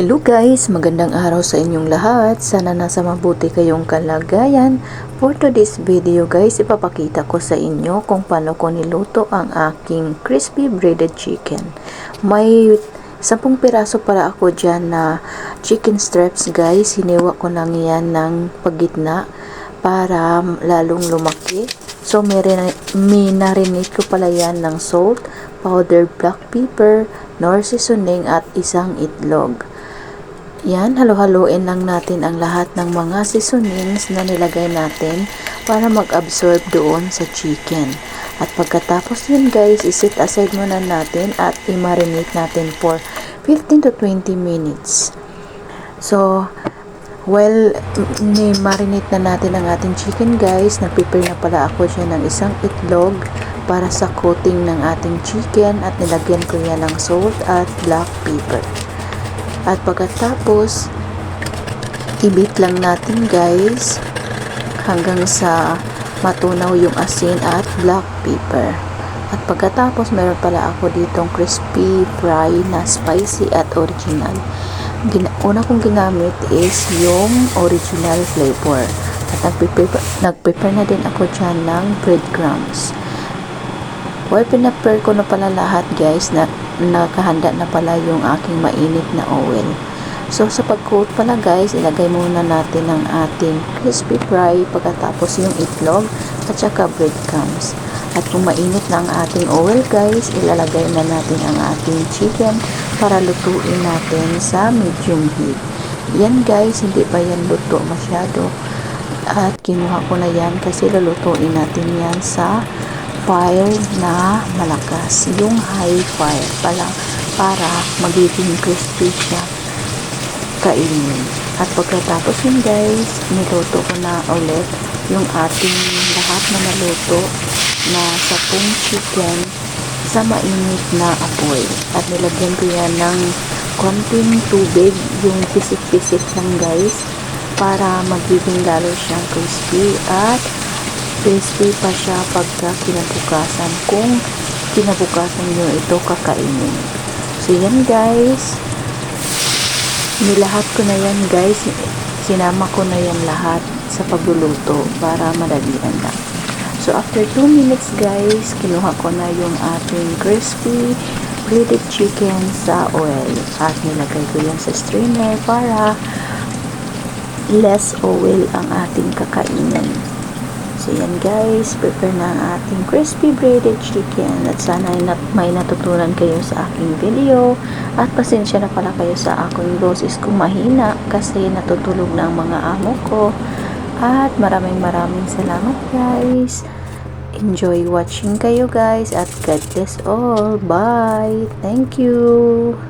Hello guys! Magandang araw sa inyong lahat. Sana nasa mabuti kayong kalagayan. For today's video guys, ipapakita ko sa inyo kung paano ko niluto ang aking crispy breaded chicken. May 10 piraso para ako dyan na chicken strips guys. Hiniwa ko lang yan ng pagitna para lalong lumaki. So, minarinate ko pala yan ng salt, powdered black pepper, nor seasoning at isang itlog. Yan, halo-haloin lang natin ang lahat ng mga seasonings na nilagay natin para mag-absorb doon sa chicken. At pagkatapos yun guys, isit aside muna natin at i-marinate natin for 15 to 20 minutes. So, while ni-marinate na natin ang ating chicken guys, nag-prepare na pala ako dyan ng isang itlog para sa coating ng ating chicken at nilagyan ko yan ng salt at black pepper. At pagkatapos, ibit lang natin guys hanggang sa matunaw yung asin at black pepper. At pagkatapos, meron pala ako ditong crispy fry na spicy at original. Gina una kong ginamit is yung original flavor. At nag-prepare, nag-prepare na din ako dyan ng breadcrumbs. Well, pinapare ko na pala lahat guys na nakahanda na pala yung aking mainit na oil. So, sa pag-coat pala guys, ilagay muna natin ang ating crispy fry pagkatapos yung itlog at saka breadcrumbs. At kung mainit na ang ating oil guys, ilalagay na natin ang ating chicken para lutuin natin sa medium heat. Yan guys, hindi pa yan luto masyado. At kinuha ko na yan kasi lulutuin natin yan sa fire na malakas. Yung high fire pala para magiging crispy siya kainin. At pagkatapos yun guys, niluto ko na ulit yung ating lahat na naluto na sapong chicken sa mainit na apoy. At nilagyan ko yan ng konting tubig, yung pisik-pisik lang guys, para magiging lalo siyang crispy at crispy pa siya pagka kinabukasan kung kinabukasan nyo ito kakainin. So yan guys, nilahat ko na yan guys, sinama ko na yan lahat sa pagluluto para madalian lang. So after 2 minutes guys, kinuha ko na yung ating crispy breaded chicken sa oil at nilagay ko yan sa strainer para less oil ang ating kakainin. So yan guys, prepare na ang ating crispy breaded chicken at sana nat may natutunan kayo sa aking video at pasensya na pala kayo sa aking boses kung mahina kasi natutulog na ang mga amo ko at maraming maraming salamat guys. Enjoy watching kayo guys at God bless all. Bye! Thank you!